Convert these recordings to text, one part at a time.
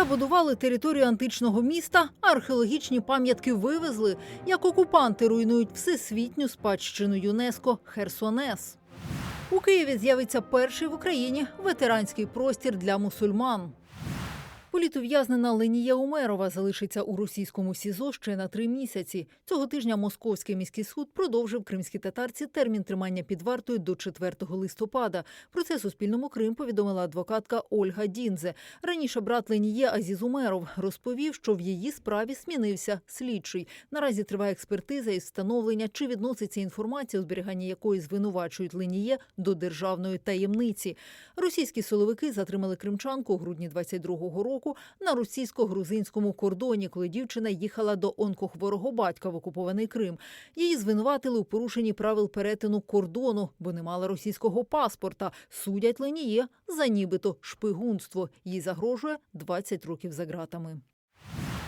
Забудували територію античного міста, а археологічні пам'ятки вивезли, як окупанти руйнують всесвітню спадщину ЮНЕСКо Херсонес. У Києві з'явиться перший в Україні ветеранський простір для мусульман. Політов'язнена Ленія Умерова залишиться у російському СІЗО ще на три місяці. Цього тижня Московський міський суд продовжив кримській татарці термін тримання під вартою до 4 листопада. Про це Суспільному Крим повідомила адвокатка Ольга Дінзе. Раніше брат Леніє Азіз Умеров розповів, що в її справі змінився слідчий. Наразі триває експертиза із встановлення, чи відноситься інформація, у зберіганні якої звинувачують Леніє до державної таємниці. Російські силовики затримали кримчанку у грудні 22-го року на російсько-грузинському кордоні, коли дівчина їхала до онкохворого батька в окупований Крим. Її звинуватили у порушенні правил перетину кордону, бо не мала російського паспорта. Судять Леніє за нібито шпигунство. Їй загрожує 20 років за ґратами.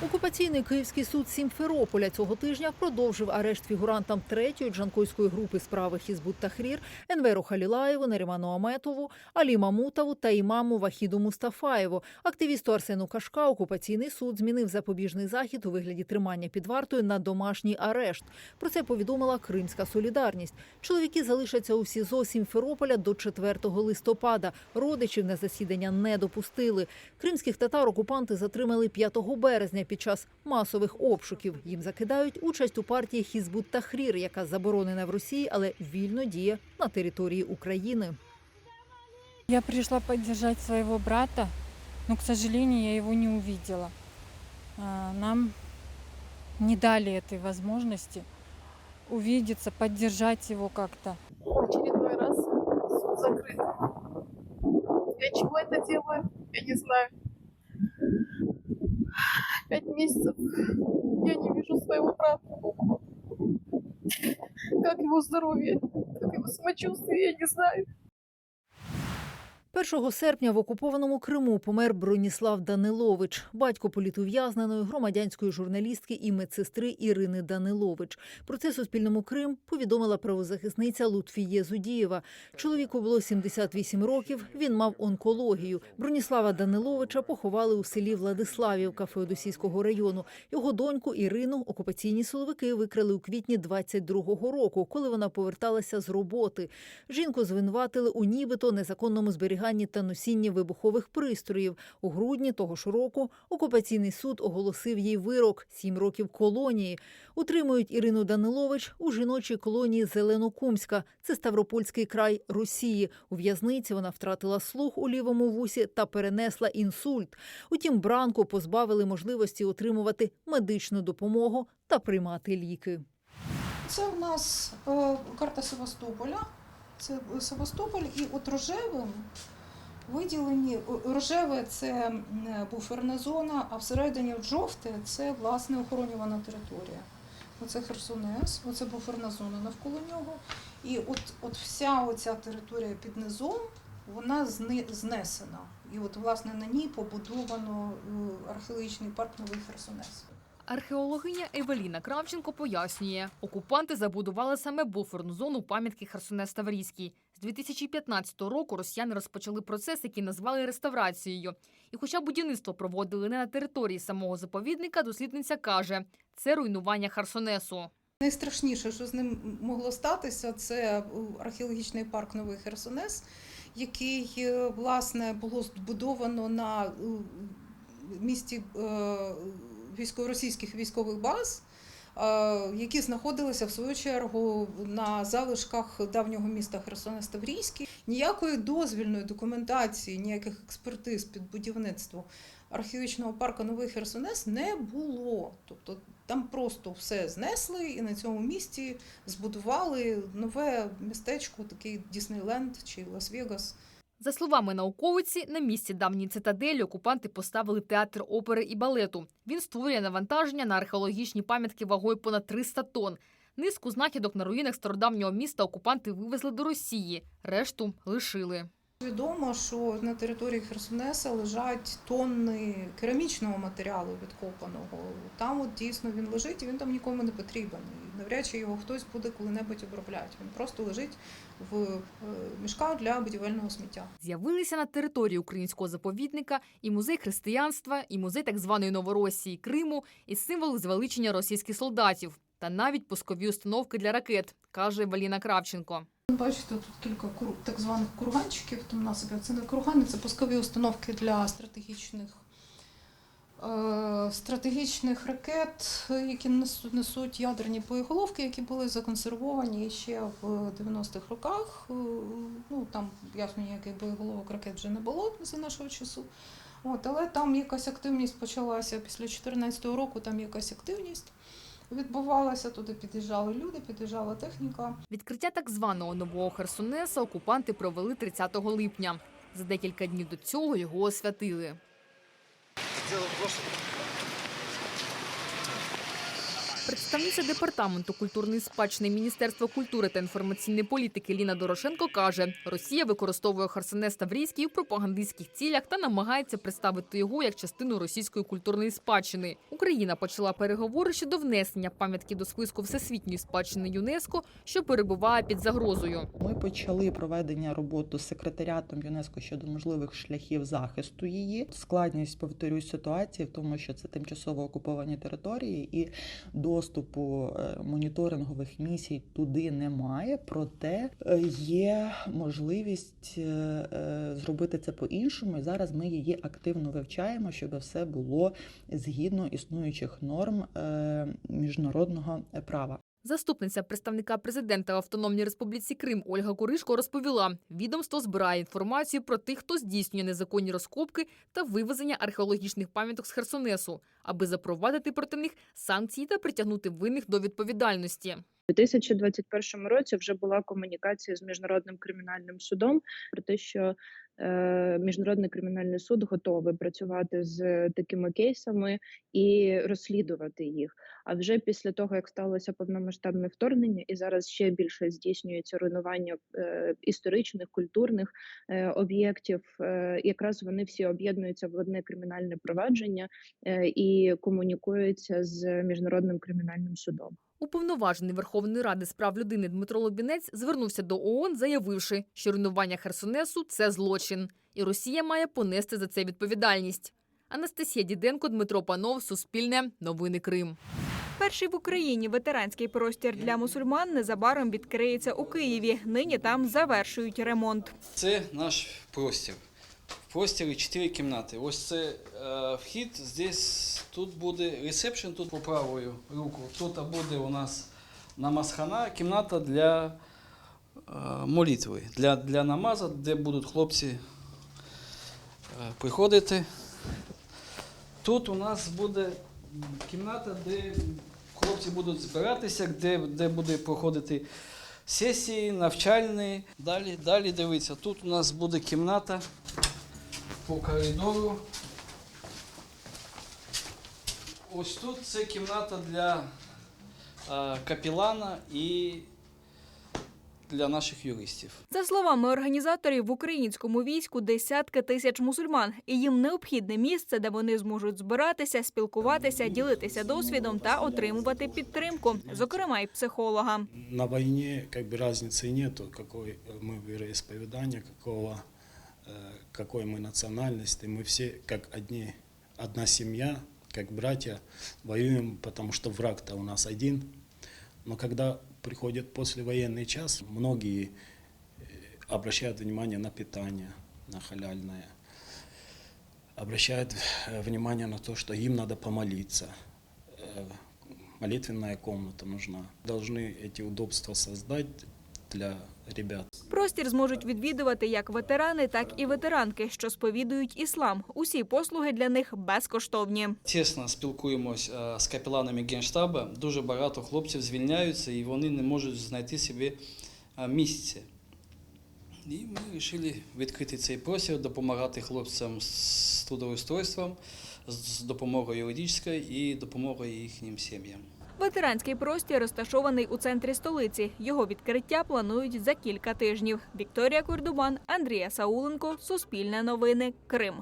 Окупаційний київський суд Сімферополя цього тижня продовжив арешт фігурантам третьої джанкойської групи справи Хізбут Тахрір Енверу Халілаєву, Наріману Аметову, Алі Мамутову та імаму Вахіду Мустафаєву. Активісту Арсену Кашка окупаційний суд змінив запобіжний захід у вигляді тримання під вартою на домашній арешт. Про це повідомила Кримська солідарність. Чоловіки залишаться у СІЗО Сімферополя до 4 листопада. Родичів на засідання не допустили. Кримських татар окупанти затримали 5 березня під час масових обшуків. Їм закидають участь у партії Хізбут Тахрір, яка заборонена в Росії, але вільно діє на території України. Я пришла поддержать своего брата, но, к сожалению, я его не увидела. А, Нам не дали этой возможности увидеться, поддержать его как-то. очередной раз суд закрыт. Для чего это делаю, я не знаю. Пять месяцев я не вижу своего брата. Как его здоровье, как его самочувствие, я не знаю. 1 серпня в окупованому Криму помер Броніслав Данилович, батько політов'язненої громадянської журналістки і медсестри Ірини Данилович. Про це Суспільному Крим повідомила правозахисниця Лутфіє Зудієва. Чоловіку було 78 років. Він мав онкологію. Броніслава Даниловича поховали у селі Владиславівка Феодосійського району. Його доньку Ірину окупаційні силовики викрали у квітні 22-го року, коли вона поверталася з роботи. Жінку звинуватили у нібито незаконному зберіганні та носінні вибухових пристроїв. У грудні того ж року окупаційний суд оголосив їй вирок – сім років колонії. Утримують Ірину Данилович у жіночій колонії Зеленокумська. Це Ставропольський край Росії. У в'язниці вона втратила слух у лівому вусі та перенесла інсульт. Утім, бранку позбавили можливості отримувати медичну допомогу та приймати ліки. Це у нас е, карта Севастополя. Це Севастополь і от рожевим виділені рожеве це буферна зона, а всередині жовте це власне охоронювана територія. Оце Херсонес, оце буферна зона навколо нього. І от, от вся оця територія під низом вона знесена. І от власне на ній побудовано е, археологічний парк Новий Херсонес. Археологиня Евеліна Кравченко пояснює, окупанти забудували саме буферну зону пам'ятки Херсонес Таврійський. З 2015 року росіяни розпочали процес, який назвали реставрацією. І хоча будівництво проводили не на території самого заповідника, дослідниця каже, це руйнування Херсонесу. Найстрашніше, що з ним могло статися, це е, археологічний парк Новий Херсонес, який е, власне було збудовано на е, місці е, військово російських військових баз, е, які знаходилися в свою чергу на залишках давнього міста Херсонес Таврійський. Ніякої дозвільної документації, ніяких експертиз під будівництво археологічного парку Новий Херсонес не було. Тобто там просто все знесли і на цьому місці збудували нове містечко, такий Діснейленд чи Лас-Вегас. За словами науковиці, на місці давньої цитаделі окупанти поставили театр опери і балету. Він створює навантаження на археологічні пам'ятки вагою понад 300 тонн. Низку знахідок на руїнах стародавнього міста окупанти вивезли до Росії, решту лишили. Відомо, що на території Херсонеса лежать тонни керамічного матеріалу відкопаного. Там от дійсно він лежить, і він там нікому не потрібен. І навряд чи його хтось буде коли-небудь обробляти. Він просто лежить в е, мішках для будівельного сміття. З'явилися на території українського заповідника і музей християнства, і музей так званої Новоросії Криму, і символи звеличення російських солдатів, та навіть пускові установки для ракет, каже Валіна Кравченко. Бачите, тут кілька так званих курганчиків там насипів. Це не кургани, це пускові установки для стратегічних, е, стратегічних ракет, які несуть ядерні боєголовки, які були законсервовані ще в 90-х роках. Е, Ну, там, ясно, ніяких боєголовок ракет вже не було за нашого часу. От, але там якась активність почалася після 2014 року, там якась активність відбувалася, туди під'їжджали люди, під'їжджала техніка. Відкриття так званого нового Херсонеса окупанти провели 30 липня. За декілька днів до цього його освятили. Представниця департаменту культурної спадщини Міністерства культури та інформаційної політики Ліна Дорошенко каже, Росія використовує Херсонес Таврійський у пропагандистських цілях та намагається представити його як частину російської культурної спадщини. Україна почала переговори щодо внесення пам'ятки до списку всесвітньої спадщини ЮНЕСКО, що перебуває під загрозою. Ми почали проведення роботи з секретаріатом ЮНЕСКО щодо можливих шляхів захисту її. Складність повторюсь ситуації в тому, що це тимчасово окуповані території, і доступу е, моніторингових місій туди немає. Проте е, є можливість е, зробити це по-іншому. І зараз ми її активно вивчаємо, щоб все було згідно існуючих норм міжнародного права. Заступниця представника президента в Автономній Республіці Крим Ольга Куришко розповіла, відомство збирає інформацію про тих, хто здійснює незаконні розкопки та вивезення археологічних пам'яток з Херсонесу, аби запровадити проти них санкції та притягнути винних до відповідальності. У 2021 році вже була комунікація з міжнародним кримінальним судом про те, що е, міжнародний кримінальний суд готовий працювати з такими кейсами і розслідувати їх. А вже після того, як сталося повномасштабне вторгнення, і зараз ще більше здійснюється руйнування е, історичних культурних е, об'єктів, якраз вони всі об'єднуються в одне кримінальне провадження і комунікуються з міжнародним кримінальним судом. Уповноважений Верховної Ради з прав людини Дмитро Лобінець звернувся до ООН, заявивши, що руйнування Херсонесу це злочин, і Росія має понести за це відповідальність. Анастасія Діденко, Дмитро Панов, Суспільне, Новини Крим. Перший в Україні ветеранський простір для мусульман незабаром відкриється у Києві. Нині там завершують ремонт. Це наш простір. В просторі чотири кімнати. Ось це е, вхід. Здесь тут буде ресепшн, тут по правою руку. Тут буде у нас намазхана, кімната для е, молитви, для, для намаза, де будуть хлопці е, приходити. Тут у нас буде кімната, де хлопці будуть збиратися, де, де буде проходити сесії, навчальні. Далі, далі дивіться, тут у нас буде кімната по коридору. Ось тут це кімната для е, капілана і для наших юристів. За словами організаторів, в українському війську десятки тисяч мусульман, і їм необхідне місце, де вони зможуть збиратися, спілкуватися, ділитися досвідом та отримувати підтримку, зокрема й психолога. на войне как бы разницы нету, какой мы вероисповедание, какого, э, какой мы национальности. Мы все как одни, одна семья, Как братья, воюем, потому что враг-то у нас один. Но когда приходит послевоенный час, многие э, обращают внимание на питание, на халяльное. Обращают э, внимание на то, что им надо помолиться. Э, Молитвенная комната нужна. Должны эти удобства создать для ребят. Простір зможуть відвідувати як ветерани, так і ветеранки, що сповідують іслам. Усі послуги для них безкоштовні. Тісно спілкуємось е, з капеланами Генштаба. Дуже багато хлопців звільняються і вони не можуть знайти собі е, місце. І ми вирішили відкрити цей простір, допомагати хлопцям з трудоустройством, з допомогою юридичною і допомогою їхнім сім'ям. Ветеранський простір розташований у центрі столиці. Його відкриття планують за кілька тижнів. Вікторія Курдубан, Андрія Сауленко, Суспільне новини, Крим.